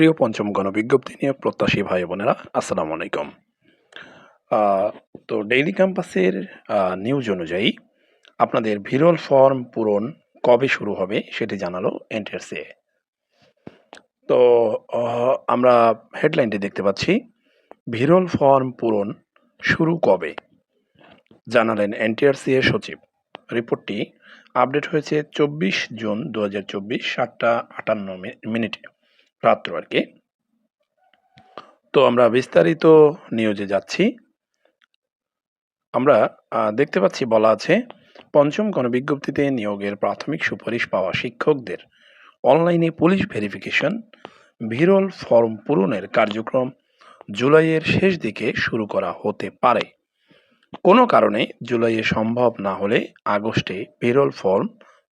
প্রিয় পঞ্চম গণবিজ্ঞপ্তি নিয়ে প্রত্যাশী ভাই বোনেরা, আসসালামু আলাইকুম। তো ডেইলি ক্যাম্পাসের নিউজ অনুযায়ী আপনাদের ভিরল ফর্ম পূরণ কবে শুরু হবে সেটি জানালো এনটিআরসিএ তো আমরা হেডলাইনটি দেখতে পাচ্ছি ভিরল ফর্ম পূরণ শুরু কবে? জানালেন এনটিআরসিএ সচিব। রিপোর্টটি আপডেট হয়েছে চব্বিশ জুন দু হাজার চব্বিশ, সাতটা আটান্ন মিনিটে। রাত্র আর কি। তো আমরা বিস্তারিত নিউজে যাচ্ছি। আমরা দেখতে পাচ্ছি বলা আছে, পঞ্চম গণবিজ্ঞপ্তিতে নিয়োগের প্রাথমিক সুপারিশ পাওয়া শিক্ষকদের অনলাইনে পুলিশ ভেরিফিকেশন, ভিরল ফর্ম পূরণের কার্যক্রম জুলাইয়ের শেষ দিকে শুরু করা হতে পারে। কোনো কারণে জুলাইয়ে সম্ভব না হলে আগস্টে ভিরল ফর্ম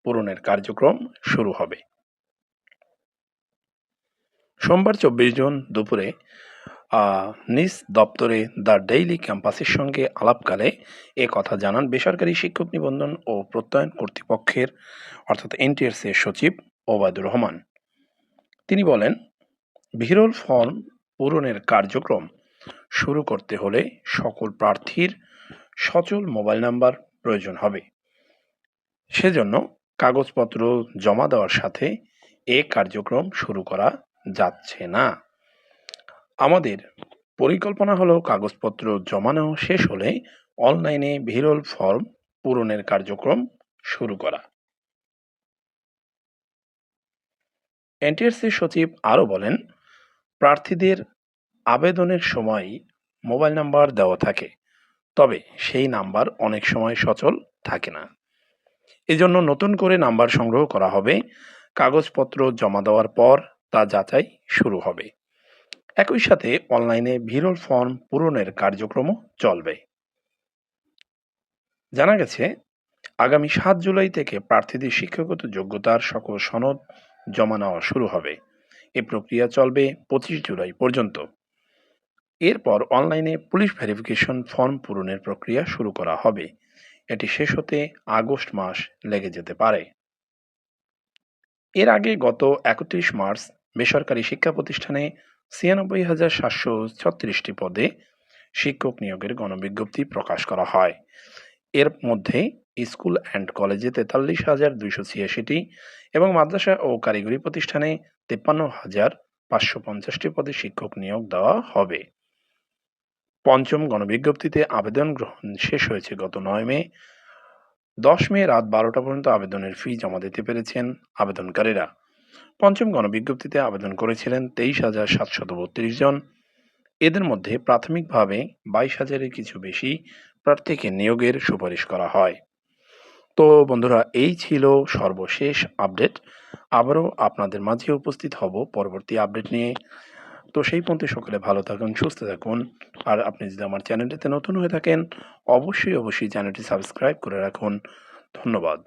পূরণের কার্যক্রম শুরু হবে। সোমবার চব্বিশ জুন দুপুরে নিজ দপ্তরে দ্য ডেইলি ক্যাম্পাসের সঙ্গে আলাপকালে এ কথা জানান বেসরকারি শিক্ষক নিবন্ধন ও প্রত্যয়ন কর্তৃপক্ষের, অর্থাৎ এনটিএসসি এর সচিব ওবায়দুর রহমান। তিনি বলেন ভিরল ফর্ম পূরণের কার্যক্রম শুরু করতে হলে সকল প্রার্থীর সচল মোবাইল নাম্বার প্রয়োজন হবে। সেজন্য কাগজপত্র জমা দেওয়ার সাথে এ কার্যক্রম শুরু করা যাচ্ছে না। আমাদের পরিকল্পনা হলো কাগজপত্র জমানো শেষ হলে অনলাইনে ভিরল ফর্ম পূরণের কার্যক্রম শুরু করা। এনটিএসসি সচিব আরও বলেন, প্রার্থীদের আবেদনের সময় মোবাইল নাম্বার দেওয়া থাকে, তবে সেই নাম্বার অনেক সময় সচল থাকে না। এজন্য নতুন করে নাম্বার সংগ্রহ করা হবে। কাগজপত্র জমা দেওয়ার পর তা যাচাই শুরু হবে। একই সাথে অনলাইনে ভিরল ফর্ম পূরণের কার্যক্রমও চলবে। জানা গেছে, আগামী সাত জুলাই থেকে প্রার্থীদের শিক্ষাগত যোগ্যতার সকল সনদ জমা নেওয়া শুরু হবে। এ প্রক্রিয়া চলবে পঁচিশ জুলাই পর্যন্ত। এরপর অনলাইনে পুলিশ ভেরিফিকেশন ফর্ম পূরণের প্রক্রিয়া শুরু করা হবে। এটি শেষ হতে আগস্ট মাস লেগে যেতে পারে। এর আগে গত একত্রিশ মার্চ বেসরকারি শিক্ষা প্রতিষ্ঠানে ছিয়ানব্বই হাজার সাতশো ছত্রিশটি পদে শিক্ষক নিয়োগের গণবিজ্ঞপ্তি প্রকাশ করা হয়। এর মধ্যে স্কুল অ্যান্ড কলেজে তেতাল্লিশ হাজার দুইশো ছিয়াশিটি এবং মাদ্রাসা ও কারিগরি প্রতিষ্ঠানে তেপ্পান্ন হাজার পাঁচশো পঞ্চাশটি পদে শিক্ষক নিয়োগ দেওয়া হবে। পঞ্চম গণবিজ্ঞপ্তিতে আবেদন গ্রহণ শেষ হয়েছে গত নয় মে। দশ মে রাত বারোটা পর্যন্ত আবেদনের ফি জমা দিতে পেরেছেন আবেদনকারীরা। পঞ্চম গণবিজ্ঞপ্তিতে আবেদন করেছিলেন তেইশ হাজার সাতশত বত্রিশ জন। এদের মধ্যে প্রাথমিকভাবে বাইশ হাজারের কিছু বেশি প্রার্থীকে নিয়োগের সুপারিশ করা হয়। তো বন্ধুরা, এই ছিল সর্বশেষ আপডেট। আবারও আপনাদের মাঝে উপস্থিত হব পরবর্তী আপডেট নিয়ে। তো সেই পর্যন্ত সকলে ভালো থাকুন, সুস্থ থাকুন। আর আপনি যদি আমার চ্যানেলটিতে নতুন হয়ে থাকেন, অবশ্যই অবশ্যই চ্যানেলটি সাবস্ক্রাইব করে রাখুন। ধন্যবাদ।